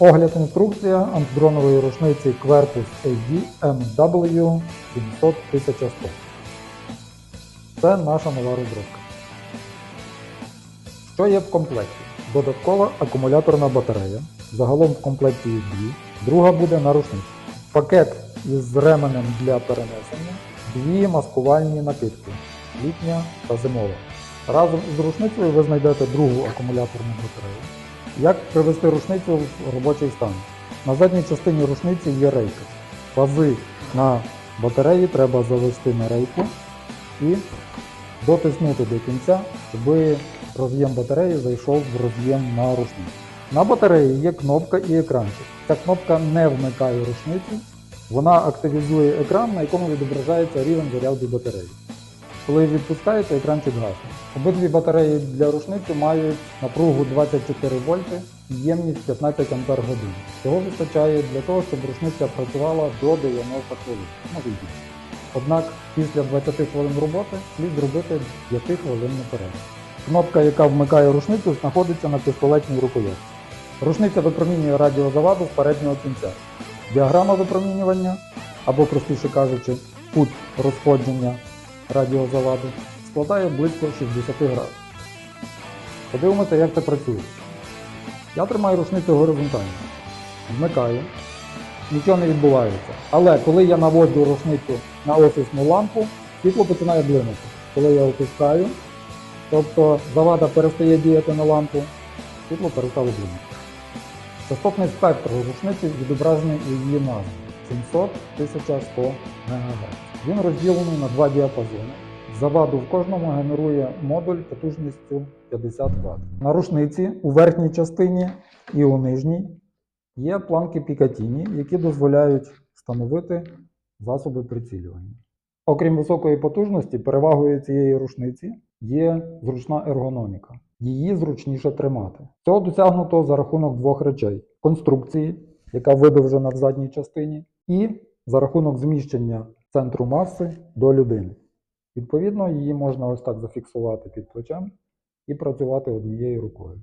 Огляд інструкція антидронової рушниці Quercus AD MW 700 Це наша нова розробка. Що є в комплекті? Додаткова акумуляторна батарея. Загалом в комплекті їх дві. Друга буде на рушниці. Пакет із ременем для перенесення. Дві маскувальні накидки літня та зимова. Разом із рушницею ви знайдете другу акумуляторну батарею. Як привести рушницю в робочий стан? На задній частині рушниці є рейка. Пази на батареї треба завести на рейку і дотиснути до кінця, щоб роз'єм батареї зайшов в роз'єм на рушницю. На батареї є кнопка і екранчик. Ця кнопка не вмикає рушницю, вона активізує екран, на якому відображається рівень заряду батареї. Коли відпускаєте, екранчик гасне. Обидві батареї для рушниці мають напругу 24 вольти ємність 15 Ампер годин. Цього вистачає для того, щоб рушниця працювала до 90 хвилин, може. Однак після 20 хвилин роботи слід зробити 5 хвилинний перерву. Кнопка, яка вмикає рушницю, знаходиться на пістолетній рукоятці. Рушниця випромінює радіозаваду з переднього кінця. Діаграма випромінювання, або простіше кажучи, путь розходження радіозаваду складає близько 60 градусів. Подивимося, як це працює. Я тримаю рушницю горизонтально, вмикаю, нічого не відбувається. Але коли я наводжу рушницю на офісну лампу, світло починає блимати. Коли я опускаю, тобто завада перестає діяти на лампу, світло перестало блимати. Частотний спектр рушниці відображений у її назві 700-1100 МГц. Він розділений на два діапазони. Заваду в кожному генерує модуль потужністю 50 Вт. На рушниці у верхній частині і у нижній є планки Пікатіні, які дозволяють встановити засоби прицілювання. Окрім високої потужності, перевагою цієї рушниці є зручна ергономіка. Її зручніше тримати. Цього досягнуто за рахунок двох речей: конструкції, яка видовжена в задній частині, і за рахунок зміщення центру маси до людини. Відповідно, її можна ось так зафіксувати під плечем і працювати однією рукою.